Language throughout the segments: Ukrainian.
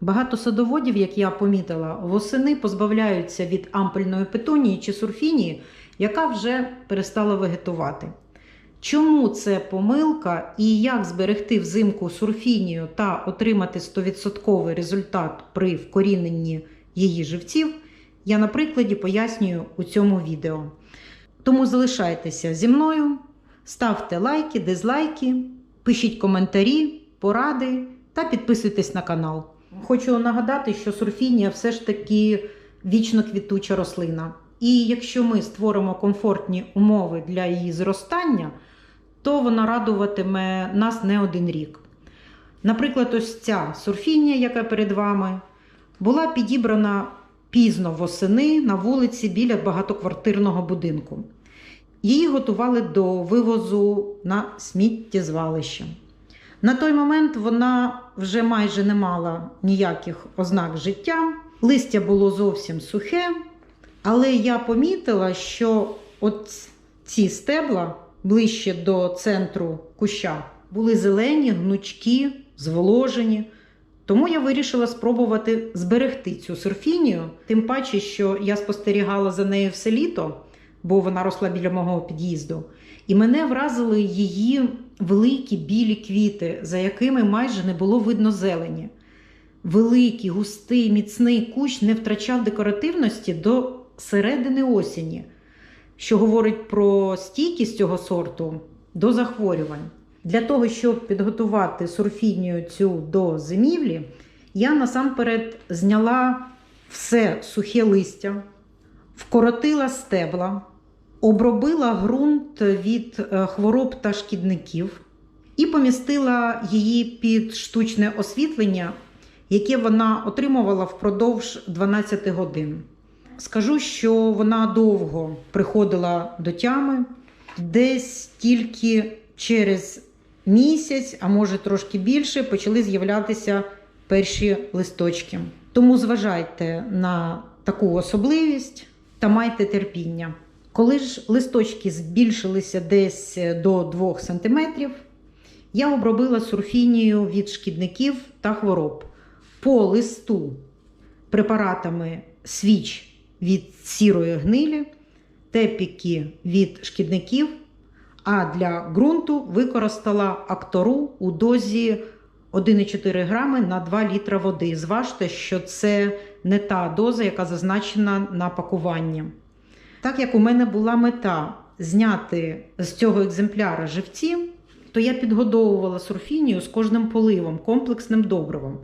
Багато садоводів, як я помітила, восени позбавляються від ампельної петунії чи сурфінії, яка вже перестала вегетувати. Чому це помилка і як зберегти взимку сурфінію та отримати 100% результат при вкоріненні її живців, я на прикладі пояснюю у цьому відео. Тому залишайтеся зі мною, ставте лайки, дизлайки, пишіть коментарі, поради та підписуйтесь на канал. Хочу нагадати, що сурфінія все ж таки вічно квітуча рослина. І якщо ми створимо комфортні умови для її зростання, то вона радуватиме нас не один рік. Наприклад, ось ця сурфінія, яка перед вами, була підібрана пізно восени на вулиці біля багатоквартирного будинку. Її готували до вивозу на сміттєзвалище. На той момент вона вже майже не мала ніяких ознак життя, листя було зовсім сухе, але я помітила, що от ці стебла ближче до центру куща були зелені, гнучкі, зволожені. Тому я вирішила спробувати зберегти цю сурфінію, тим паче, що я спостерігала за нею все літо, бо вона росла біля мого під'їзду. І мене вразили її великі білі квіти, за якими майже не було видно зелені. Великий, густий, міцний кущ не втрачав декоративності до середини осені, що говорить про стійкість цього сорту до захворювань. Для того, щоб підготувати сурфінію цю до зимівлі, я насамперед зняла все сухе листя, вкоротила стебла, обробила ґрунт від е, хвороб та шкідників і помістила її під штучне освітлення, яке вона отримувала впродовж 12 годин. Скажу, що вона довго приходила до тями, десь тільки через місяць, а може трошки більше, почали з'являтися перші листочки. Тому зважайте на таку особливість та майте терпіння. Коли ж листочки збільшилися десь до 2 см, я обробила сурфінію від шкідників та хвороб по листу препаратами свіч від сірої гнилі, тепіки від шкідників, а для ґрунту використала актору у дозі 1,4 грами на 2 літра води. Зважте, що це не та доза, яка зазначена на пакуванні. Так як у мене була мета зняти з цього екземпляра живці, то я підгодовувала сурфінію з кожним поливом, комплексним добривом,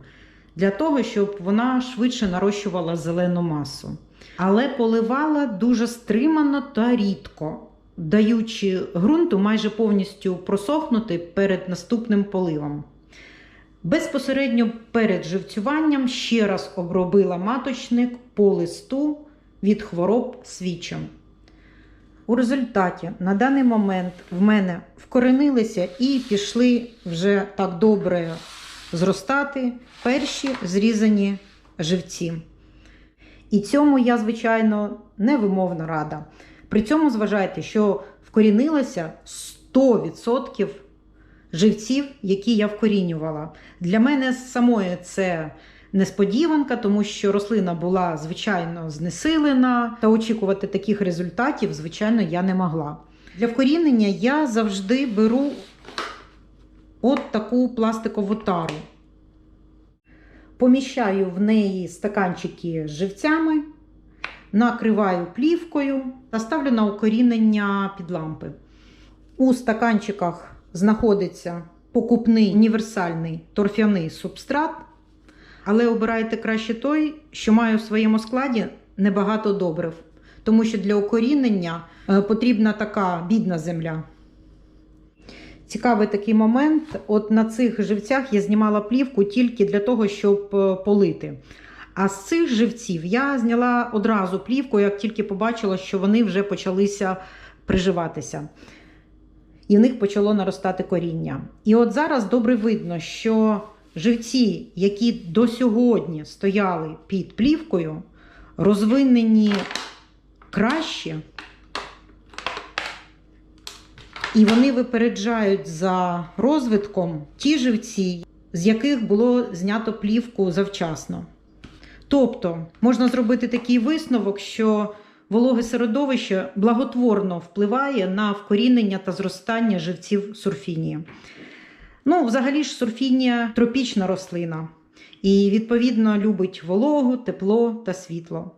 для того, щоб вона швидше нарощувала зелену масу. Але поливала дуже стримано та рідко, даючи ґрунту майже повністю просохнути перед наступним поливом. Безпосередньо перед живцюванням ще раз обробила маточник по листу від хвороб свічем. У результаті на даний момент в мене вкоренилися і пішли вже так добре зростати перші зрізані живці. І цьому я, звичайно, невимовно рада. При цьому зважайте, що вкорінилося 100% живців, які я вкорінювала. Для мене самої це несподіванка, тому що рослина була звичайно знесилена, та очікувати таких результатів, звичайно, я не могла. Для вкорінення я завжди беру от таку пластикову тару. Поміщаю в неї стаканчики з живцями, накриваю плівкою та ставлю на укорінення під лампи. У стаканчиках знаходиться покупний універсальний торфяний субстрат, але обирайте краще той, що має у своєму складі небагато добрив, тому що для укорінення е, потрібна така бідна земля. Цікавий такий момент. От на цих живцях я знімала плівку тільки для того, щоб е, полити. А з цих живців я зняла одразу плівку, як тільки побачила, що вони вже почалися приживатися. І в них почало наростати коріння. І от зараз добре видно, що живці, які до сьогодні стояли під плівкою, розвинені краще. І вони випереджають за розвитком ті живці, з яких було знято плівку завчасно. Тобто можна зробити такий висновок, що вологе середовище благотворно впливає на вкорінення та зростання живців сурфінії. Ну, взагалі ж сурфінія тропічна рослина і, відповідно, любить вологу, тепло та світло.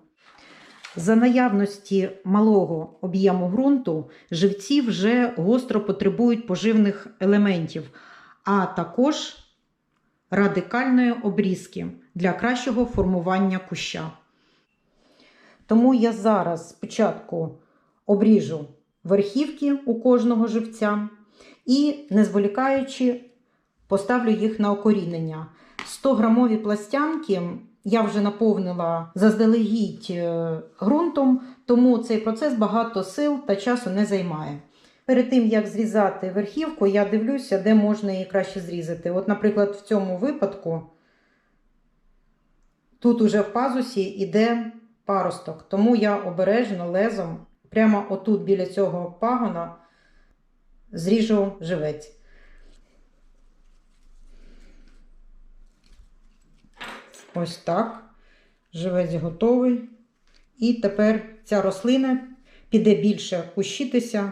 За наявності малого об'єму ґрунту живці вже гостро потребують поживних елементів, а також радикальної обрізки для кращого формування куща. Тому я зараз спочатку обріжу верхівки у кожного живця і, не зволікаючи, поставлю їх на окорінення. 100-грамові пластянки я вже наповнила заздалегідь е, ґрунтом, тому цей процес багато сил та часу не займає. Перед тим, як зрізати верхівку, я дивлюся, де можна її краще зрізати. От, наприклад, в цьому випадку тут уже в пазусі йде паросток, тому я обережно лезом, прямо отут біля цього пагона, зріжу живець. Ось так. Живець готовий. І тепер ця рослина піде більше кущитися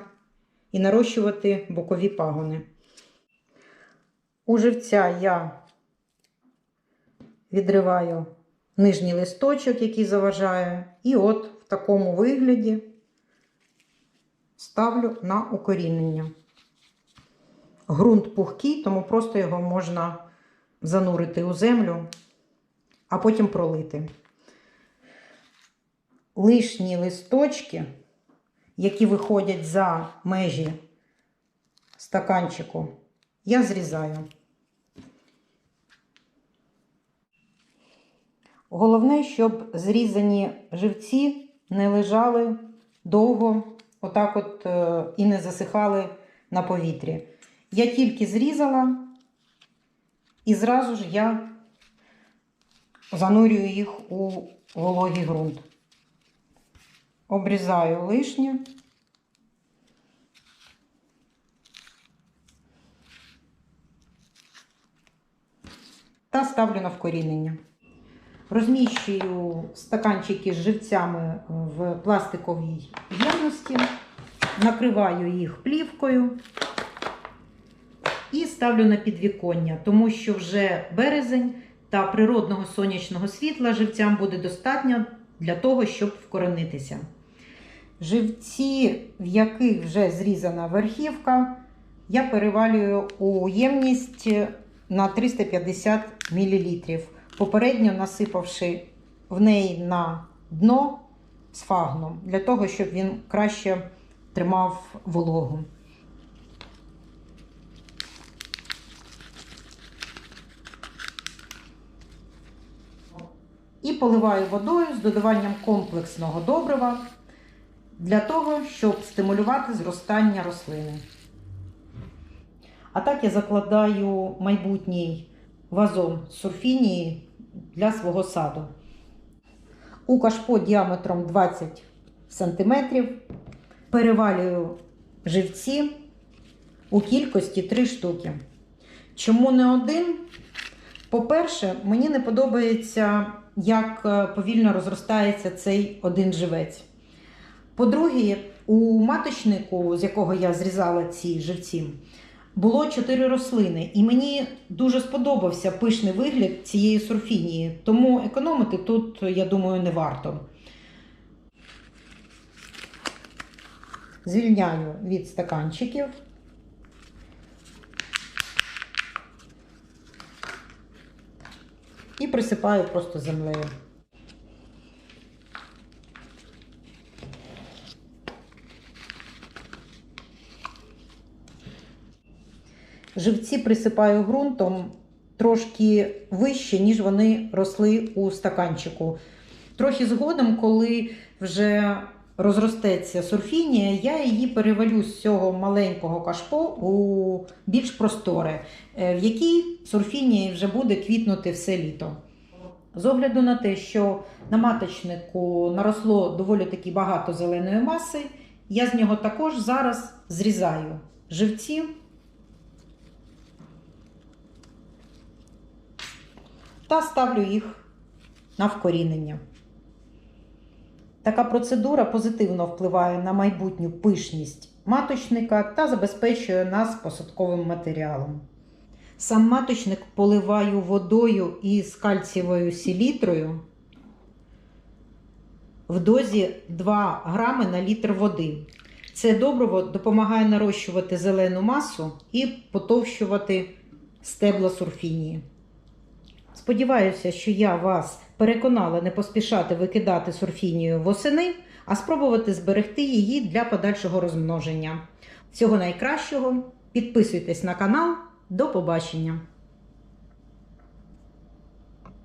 і нарощувати бокові пагони. У живця я відриваю нижній листочок, який заважає, і от в такому вигляді ставлю на укорінення. Грунт пухкий, тому просто його можна занурити у землю, а потім пролити. Лишні листочки, які виходять за межі стаканчику, я зрізаю. Головне, щоб зрізані живці не лежали довго, отак от е, і не засихали на повітрі. Я тільки зрізала, і зразу ж я занурюю їх у вологий ґрунт. Обрізаю лишнє. Та ставлю на вкорінення. Розміщую стаканчики з живцями в пластиковій ємності, накриваю їх плівкою і ставлю на підвіконня, тому що вже березень та природного сонячного світла живцям буде достатньо для того, щоб вкоренитися. Живці, в яких вже зрізана верхівка, я перевалюю у ємність на 350 мл, попередньо насипавши в неї на дно сфагном, для того, щоб він краще тримав вологу. І поливаю водою з додаванням комплексного добрива для того, щоб стимулювати зростання рослини. А так я закладаю майбутній вазон сурфінії для свого саду. У кашпо діаметром 20 см перевалюю живці у кількості 3 штуки. Чому не один? По-перше, мені не подобається, як е, повільно розростається цей один живець. По-друге, у маточнику, з якого я зрізала ці живці, було чотири рослини, і мені дуже сподобався пишний вигляд цієї сурфінії, тому економити тут, я думаю, не варто. Звільняю від стаканчиків. І присипаю просто землею. Живці присипаю ґрунтом трошки вище, ніж вони росли у стаканчику. Трохи згодом, коли вже розростеться сурфінія, я її перевалю з цього маленького кашпо у більш просторе, е, в якій сурфінія вже буде квітнути все літо. З огляду на те, що на маточнику наросло доволі таки багато зеленої маси, я з нього також зараз зрізаю живці та ставлю їх на вкорінення. Така процедура позитивно впливає на майбутню пишність маточника та забезпечує нас посадковим матеріалом. Сам маточник поливаю водою із кальцієвою селітрою в дозі 2 грами на літр води. Це добриво допомагає нарощувати зелену масу і потовщувати стебла сурфінії. Сподіваюся, що я вас переконала не поспішати викидати сурфінію восени, а спробувати зберегти її для подальшого розмноження. Всього найкращого! Підписуйтесь на канал. До побачення!